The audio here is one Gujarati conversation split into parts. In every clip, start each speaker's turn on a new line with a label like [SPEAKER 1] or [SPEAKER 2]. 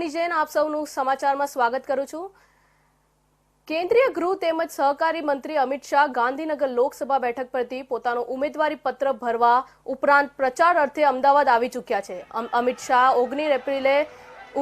[SPEAKER 1] મની જૈન આપ સૌનું સમાચારમાં સ્વાગત કરું છું. કેન્દ્રીય ગૃહ તેમજ સહકારી મંત્રી અમિત શાહ ગાંધીનગર લોકસભા બેઠક પરથી પોતાનો ઉમેદવારી પત્ર ભરવા ઉપરાંત પ્રચાર અર્થે અમદાવાદ આવી ચૂક્યા છે. અમિત શાહ ઓગણીસ એપ્રિલે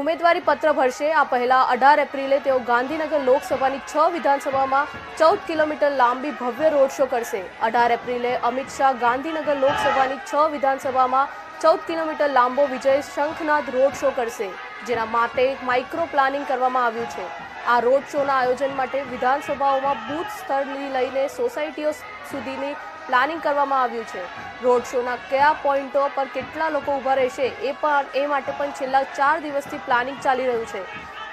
[SPEAKER 1] ઉમેદવારી પત્ર ભરશે. આ પહેલા અઢાર એપ્રિલે તેઓ ગાંધીનગર લોકસભાની છ વિધાનસભામાં ચૌદ કિલોમીટર લાંબી ભવ્ય રોડ શો કરશે. અઢાર એપ્રિલે અમિત શાહ ગાંધીનગર લોકસભાની છ વિધાનસભામાં ચૌદ કિલોમીટર લાંબો વિજય શંખનાદ રોડ શો કરશે, જેના માટે માઇક્રો પ્લાનિંગ કરવામાં આવ્યું છે. આ રોડ શોના આયોજન માટે વિધાનસભાઓમાં બૂથ સ્થળથી લઈને સોસાયટીઓ સુધીની પ્લાનિંગ કરવામાં આવ્યું છે. રોડ શોના કયા પોઈન્ટો પર કેટલા લોકો ઊભા રહેશે, એ પણ, એ માટે પણ છેલ્લા ચાર દિવસથી પ્લાનિંગ ચાલી રહ્યું છે.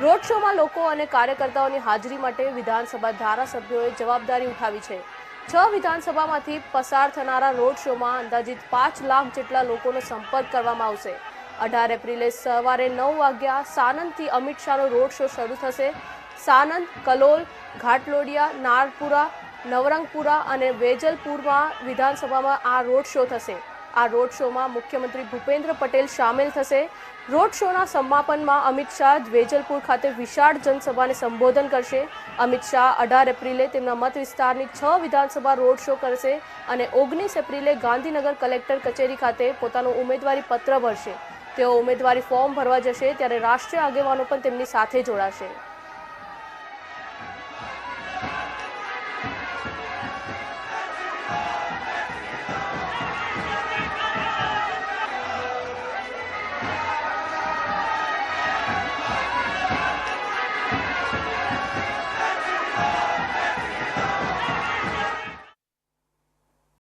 [SPEAKER 1] રોડ શોમાં લોકો અને કાર્યકર્તાઓની હાજરી માટે વિધાનસભા ધારાસભ્યોએ જવાબદારી ઉઠાવી છે. છ વિધાનસભામાંથી પસાર થનારા રોડ શોમાં અંદાજિત પાંચ લાખ જેટલા લોકોનો સંપર્ક કરવામાં આવશે. અઢાર એપ્રિલે સવારે નવ વાગ્યા સાનંદથી અમિત શાહનો રોડ શો શરૂ થશે. સાનંદ, કલોલ, ઘાટલોડિયા, નારપુરા, નવરંગપુરા અને વેજલપુરમાં વિધાનસભામાં આ રોડ શો થશે. આ રોડ શોમાં મુખ્યમંત્રી ભૂપેન્દ્ર પટેલ સામેલ થશે. રોડ શોના સમાપનમાં અમિત શાહ વેજલપુર ખાતે વિશાળ જનસભાને સંબોધન કરશે. અમિત શાહ અઢાર એપ્રિલે તેમના મત વિસ્તારની છ વિધાનસભા રોડ શો કરશે અને ઓગણીસ એપ્રિલે ગાંધીનગર કલેક્ટર કચેરી ખાતે પોતાનું ઉમેદવારી પત્ર ભરશે. તેઓ ઉમેદવારી ફોર્મ ભરવા જશે ત્યારે રાષ્ટ્રીય આગેવાનો પણ તેમની સાથે જોડાશે.